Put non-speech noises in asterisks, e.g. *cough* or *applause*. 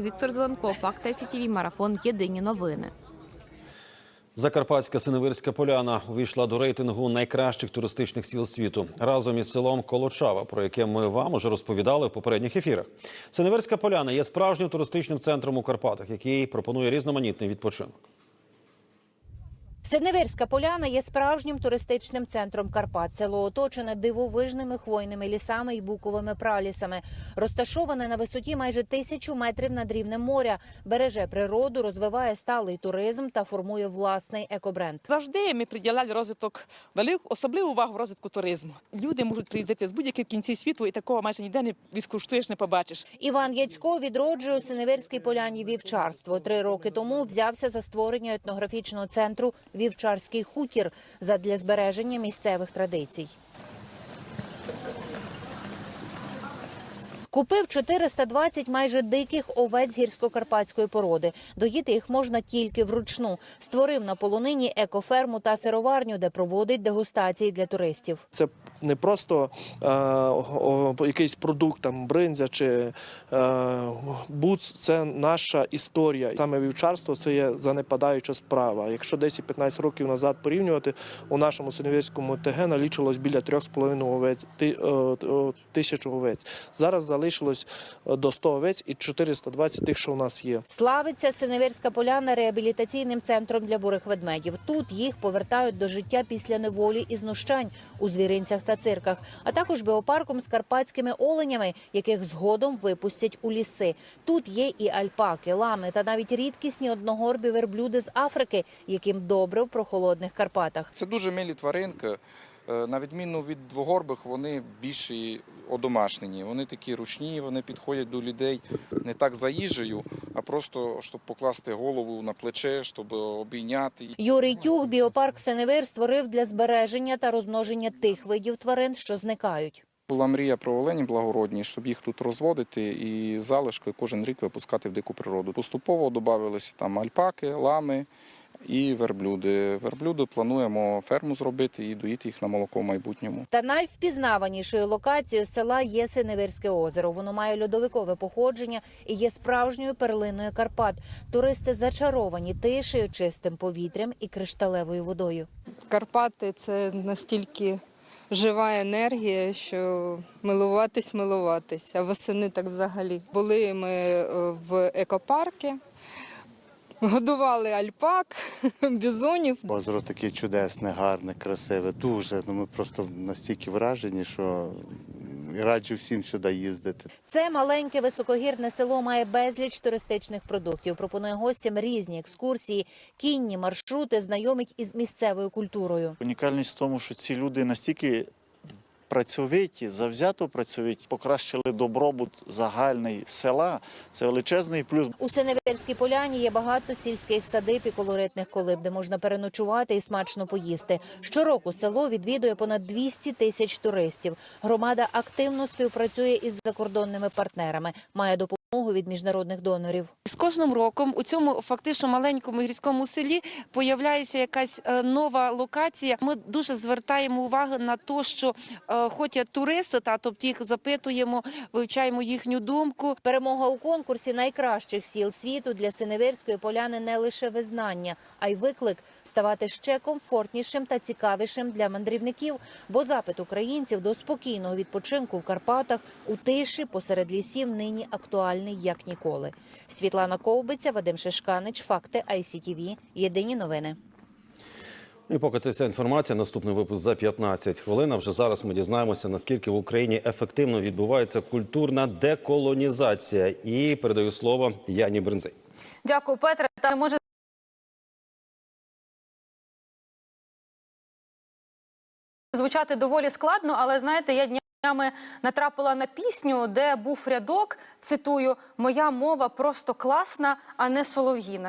Віктор Зеленко, Факт СІТІВІ, Марафон. Єдині новини. Закарпатська Синевирська поляна увійшла до рейтингу найкращих туристичних сіл світу разом із селом Колочава, про яке ми вам уже розповідали в попередніх ефірах. Синевирська поляна є справжнім туристичним центром у Карпатах, який пропонує різноманітний відпочинок. Синевирська поляна є справжнім туристичним центром Карпат. Село оточене дивовижними хвойними лісами і буковими пралісами. Розташоване на висоті майже тисячу метрів над рівнем моря, береже природу, розвиває сталий туризм та формує власний екобренд. Завжди ми приділяли розвиток велику особливу увагу в розвитку туризму. Люди можуть приїздити з будь-яких кінців світу, і такого майже ніде не відскуштуєш, не побачиш. Іван Яцько відроджує у Синевирській поляні вівчарство. Три роки тому взявся за створення етнографічного центру Вівчарський хутір задля збереження місцевих традицій. Купив 420 майже диких овець гірсько-карпатської породи. Доїти їх можна тільки вручну. Створив на полонині екоферму та сироварню, де проводить дегустації для туристів. Це не просто е, о, якийсь продукт, там бринзя чи е, буц, це наша історія. Саме вівчарство це є занепадаюча справа. Якщо 10-15 років назад порівнювати, у нашому Синевірському ТГ налічилось біля 3,5 овець, е, тисяч овець. Зараз залишилось е, до 100 овець і 420 тих, що у нас є. Славиться Синевирська поляна реабілітаційним центром для бурих ведмедів. Тут їх повертають до життя після неволі і знущань у звіринцях та цирках, а також біопарком з карпатськими оленями, яких згодом випустять у ліси. Тут є і альпаки, лами та навіть рідкісні одногорбі верблюди з Африки, яким добре в прохолодних Карпатах. Це дуже милі тваринки. Е, На відміну від двогорбих, вони більш одомашнені. Вони такі ручні, вони підходять до людей не так за їжею, а просто щоб покласти голову на плече, щоб обійняти. Юрій Тюг біопарк Синевир створив для збереження та розмноження тих видів тварин, що зникають. Була мрія про олені благородні, щоб їх тут розводити і залишки кожен рік випускати в дику природу. Поступово додавалися там альпаки, лами і верблюди. Верблюди плануємо ферму зробити і доїти їх на молоко в майбутньому. Та найвпізнаванішою локацією села є Синевирське озеро. Воно має льодовикове походження і є справжньою перлиною Карпат. Туристи зачаровані тишею, чистим повітрям і кришталевою водою. Карпати це настільки жива енергія, що милуватись, милуватись. А восени так взагалі. Були ми е, в екопарку, годували альпак, *laughs* бізонів. Озеро таке чудесне, гарне, красиве. Дуже. Ну ми просто настільки вражені, що раджу всім сюди їздити. Це маленьке високогірне село має безліч туристичних продуктів. Пропонує гостям різні екскурсії, кінні маршрути, знайомить із місцевою культурою. Унікальність в тому, що ці люди настільки працьовиті, завзято працьовиті, покращили добробут загальний села. Це величезний плюс. У Синевирській поляні є багато сільських садиб і колоритних колиб, де можна переночувати і смачно поїсти. Щороку село відвідує понад 200 тисяч туристів. Громада активно співпрацює із закордонними партнерами, має допомогу від міжнародних донорів. З кожним роком у цьому фактично маленькому гірському селі появляється якась е, нова локація. Ми дуже звертаємо увагу на те, що е, ходять туристи, та тобто їх запитуємо, вивчаємо їхню думку. Перемога у конкурсі найкращих сіл світу для Синевирської поляни не лише визнання, а й виклик ставати ще комфортнішим та цікавішим для мандрівників. Бо запит українців до спокійного відпочинку в Карпатах у тиші посеред лісів нині актуальний як ніколи. Світлана Ковбиця, Вадим Шишканич, факти ICTV. Єдині новини. І поки це вся інформація, наступний випуск за 15 хвилин. А Вже зараз ми дізнаємося, наскільки в Україні ефективно відбувається культурна деколонізація. І передаю слово Яні Бринзей. Дякую, Петре. Та може звучати доволі складно, але знаєте, я днями натрапила на пісню, де був рядок. Цитую: Моя мова просто класна, а не солов'їна.